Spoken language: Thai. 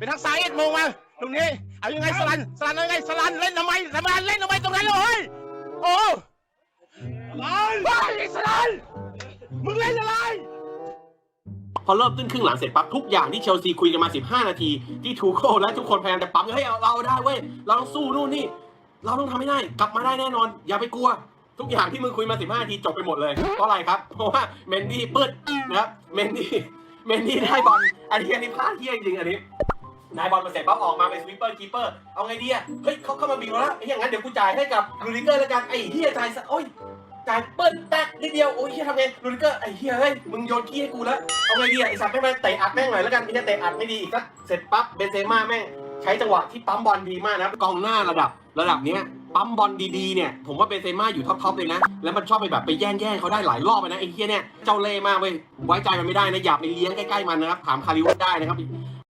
เป็นทางซ้ายเอ็ดโมงมาตรงนี้ เอายังไงสลันสลันเอายังไงสลันเล่นทำไมสลันเล่นทำไมตรงนั้นเลยเฮ้ยโอ้สลันไอ้สลันมึงเล่นอะไร พอเริ่มต้นครึ่งหลังเสร็จปั๊บทุกอย่างที่เชลซีคุยกันมา 15 นาที ที่ทูโคและทุกคนพยายามจะปั๊มเฮ้ยเอาเราได้เว้ยเราต้องสู้นู่นนี่ เราต้องทำให้ได้กลับมาได้แน่นอน อย่าไปกลัว ทุกอย่างที่มึงคุยมา 15 นาทีจบไปหมดเลยเพราะอะไรครับ เพราะว่าเมนดี้ปืดนะครับเมนดี้เมนดี้ได้บอลอันนี้อันนี้พลาดเที่ยจริงๆอันนี้ นายบอลมาเสร็จปั๊บออกมาเป็นสวิปเปอร์คีเปอร์เอาไงดีอะเฮ้ยเขาเข้ามาบีบแล้วไอ้อย่างนั้นเดี๋ยวกูจ่ายให้กับลูริเกอร์แล้วกันไอ้เฮียจ่ายซะโอ้ยจ่ายเปิ้ลแตกนิดเดียวโอ้ยเฮียทำไงลูริเกอร์ไอ้เฮียเฮ้ยมึงโยนขี้ให้กูแล้วเอาไงดีอะไอ้สัตว์แม่งมาเตะอัดแม่งหน่อยแล้วกันไอ้เนี่ยเตะอัดไม่ดีอีกสักเสร็จปั๊บเบนเซม่าแม่งใช้จังหวะที่ปั๊มบอลดีมากนะกองหน้าระดับระดับเนี้ยปั๊มบอลดีๆเนี่ยผมว่าเบนเซม่าอยู่ท็อปๆเลยนะ แล้วมันชอบไปแบบไปแย่งแย่งเขาได้หลายรอบนะไอ้เฮียเนี่ยเจ้าเล่ห์มากเว้ยไว้ใจมันไม่ได้นะอย่าไปเลี้ยงใกล้ๆมันนะครับถามคาริวได้นะครับ